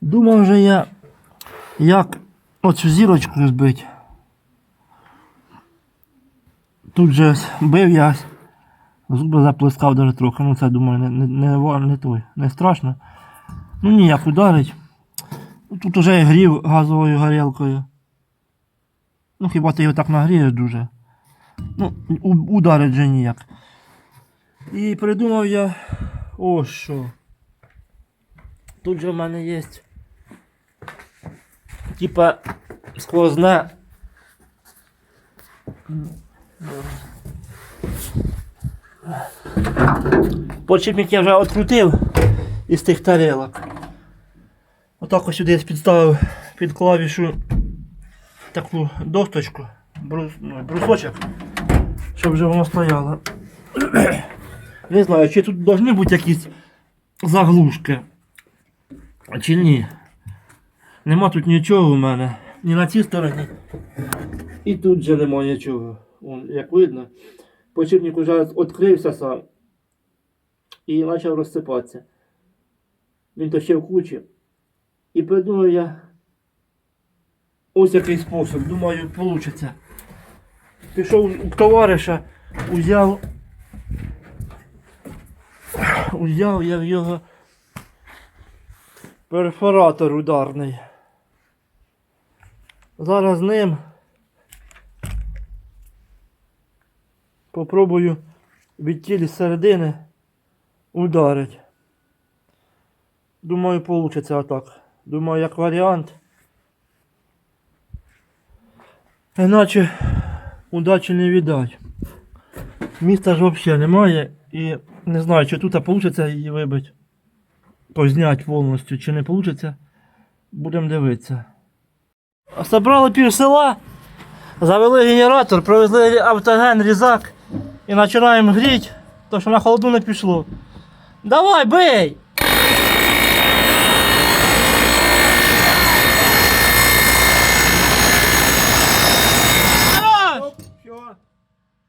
Думав же я, як оцю зірочку збити. Тут же бив я зуби заплескав даже трохи. Ну це думаю, не, не, не, не той, не страшно. Ну ніяк ударить. Ну, Тут уже грів газовою горілкою. Ну хіба ти його так нагрієш дуже. Ну, ударить же ніяк. І придумав я ось що. Тут же в мене є. Типа сквозне. Подшипник я вже відкрутив із тих тарелок. Отак ось сюди я підставив під клавішу таку досточку, брус, ну, брусочок, щоб вже воно стояло. Не знаю, чи тут повинні бути якісь заглушки. Чи ні? Нема тут нічого у мене. Ні на цій стороні. І тут же нема нічого. Вон, як видно. Почивник уже відкрився сам і почав розсипатися. Він то ще в кучі. І придумав я ось який спосіб. Думаю, вийде. Пішов у товариша, узяв. Узяв я в його перфоратор ударний. Зараз ним попробую від тілі середини ударить. Думаю, вийде отак. Думаю, як варіант. Іначе удачі не віддать. Міста ж взагалі немає і не знаю, чи тут вийде її вибити. То зняти повністю, чи не вийде. Будемо дивитися. Собрали пів села, завели генератор, привезли автоген, різак і починаємо гріти, то що на холоду не пішло. Давай, бей!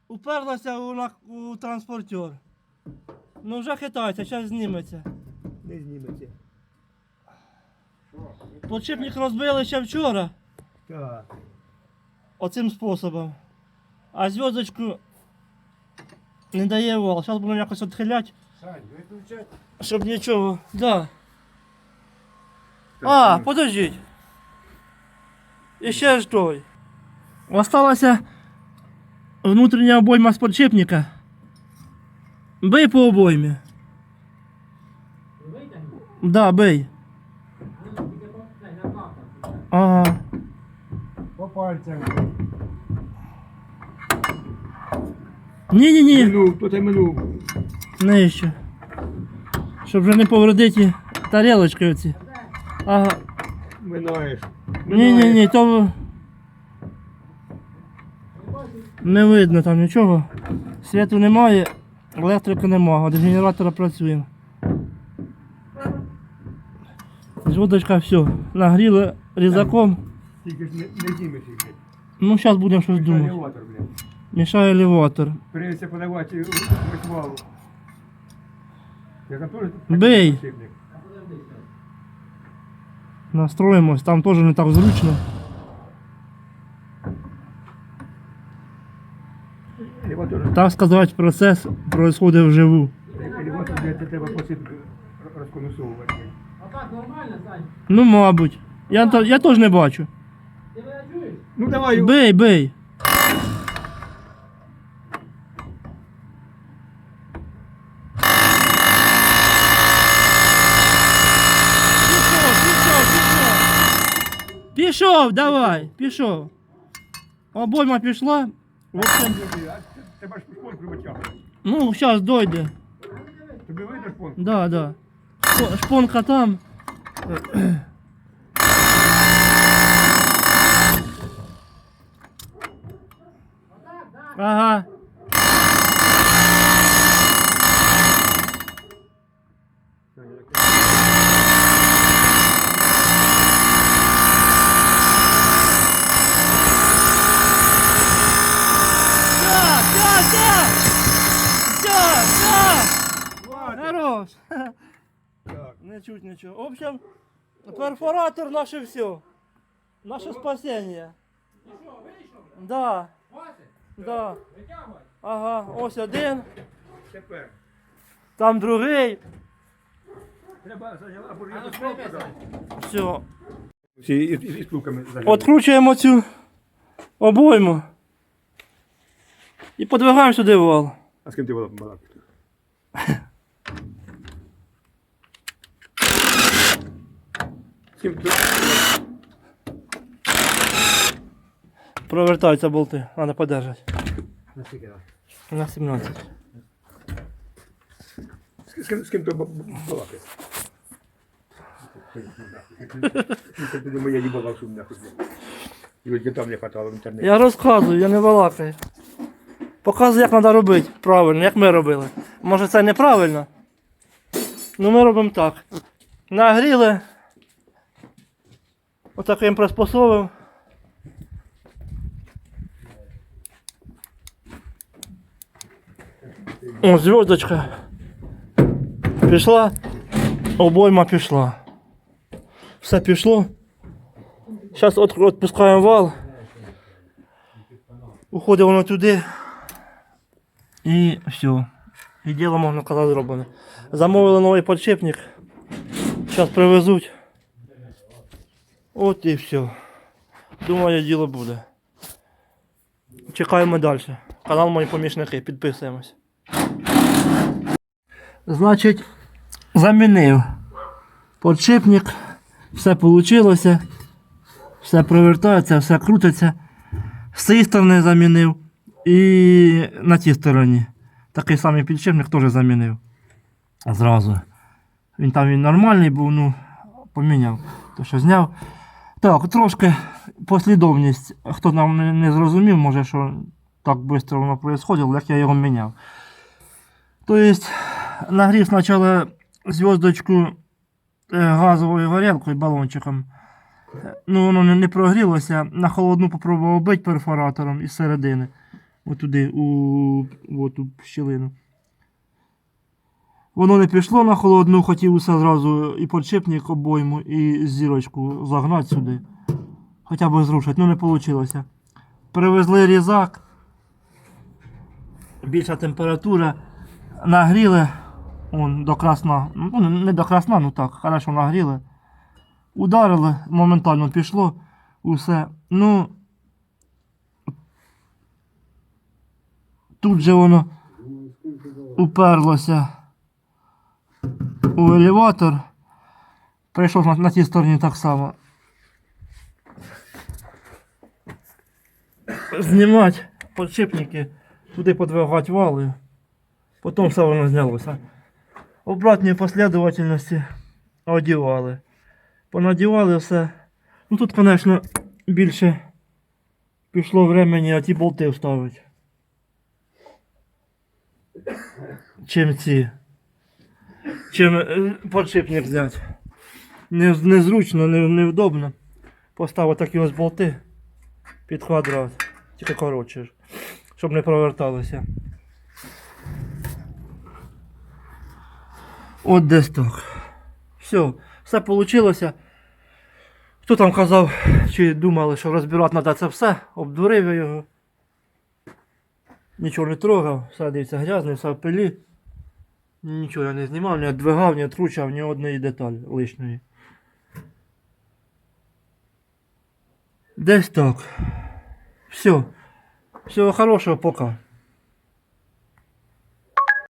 Уперлася у, на- у транспортер. Ну вже хитається, зараз зніметься. Не зніметься. Подшипник розбили ще вчора Так. оцим способом. А зв'язочку не дає вал. Зараз будемо якось відхиляти, Сань, виключай. щоб нічого. Да. А, подождіть. І ще ж той. Осталася внутрішня обойма з подшипника. Бий по обоймі. Да, бий. Ага. По пальцям. Ні-ні-ні. Минув, то ти минув. Нижче. Щоб вже не повредити тарілочки оці. Ага. Минаєш. Ні, ні, ні, то не видно там нічого. Світу немає, електрики немає, від генератора працює. Зводочка все. Нагріли різаком. Тільки ж не, не знімеш їх. Ну, зараз будемо щось думати. Елеватор, блін. Мішає елеватор. Прийдеться подавати вихвалу. Я теж Бей. підшипник. Настроїмось, там теж не так зручно. Елеватор, Так сказати, процес происходить вживу. елеватор тебе посипки розконусовувати. Ну, мабуть. Я, я теж не бачу. Ну давай. Бей, бей. Пішов, пішов, пішов. Пішов, давай, пішов. Обойма пішла. В общем, Тебе ж шпон витягувати. ну, зараз дойде. Тобі видно шпон? Да, да. Шпо- Шпонка там. Ага. Да, да, да! Да, да! Хватить. Хорош! Так. Не чуть нічого. В общем, Перфоратор наше все. Наше спасіння. Да. Да. Ага, ось один, Тепер. там другий. Треба зайняла, або Все. Із плуками зайняли. Откручуємо цю обойму. І подвигаємо сюди вал. А з ким ти була балакати? З ким ти? Провертаються болти. Треба подержати. Наскільки раз? На 17. З, ким, з ким ти ба- балакаєш? Це ти думаю, я не балакав, нахуй. І от там не хватало в інтернеті. Я розказую, я не балакаю. Показую, як треба робити правильно, як ми робили. Може це неправильно. Ну ми робимо так. Нагріли. Отаким приспособом. О, зв'язочка. Пішла. Обойма пішла. Все пішло. Зараз відпускаємо вал. Уходить воно туди. І все. І діло можна казати зроблене. Замовили новий подшипник. Зараз привезуть. От і все. Думаю, діло буде. Чекаємо далі. Канал мої помічники, підписуємось. Значить, замінив подшипник. Все вийшло. Все провертається, все крутиться. З цієї сторони замінив. І на тій стороні. Такий самий підшипник теж замінив. Зразу. Він там він нормальний був, ну, поміняв. То що зняв. Так, трошки послідовність. Хто нам не, зрозумів, може, що так швидко воно відбувалося, як я його міняв. Тобто, нагрів спочатку зв'язочку е, газовою горілкою, балончиком. Ну, воно не, не прогрілося. На холодну попробував бити перфоратором із середини. Отуди, у, от, у щілину. Воно не пішло на холодну, хотів усе зразу і подшипник обойму, і зірочку загнати сюди. Хоча б зрушити, ну не вийшло. Привезли різак. Більша температура. Нагріли. Он до красна. Ну, не до красна, ну так, хорошо нагріли. Ударили, моментально пішло усе. Ну. Тут же воно уперлося у елеватор. Прийшов на, на тій стороні так само. Знімати подшипники, туди подвигати вали. Потім все воно знялося. Обратній послідовательності одівали. Понадівали все. Ну тут, звісно, більше пішло времени, а ті болти вставити. Чим ці. Чим е, подшипник взяти. Не, незручно, не, невдобно. Поставити такі ось болти під квадрат. Тільки коротше, щоб не проверталося. От десь так. Все, все вийшло. Хто там казав, чи думали, що розбирати треба це все, обдурив я його. Нічого не трогав, все дивиться грязний, все в пилі. Нічого я не знімав, не віддвигав, не тручав ні одної деталі лишньої. Десь так. Все. Всього хорошого, пока.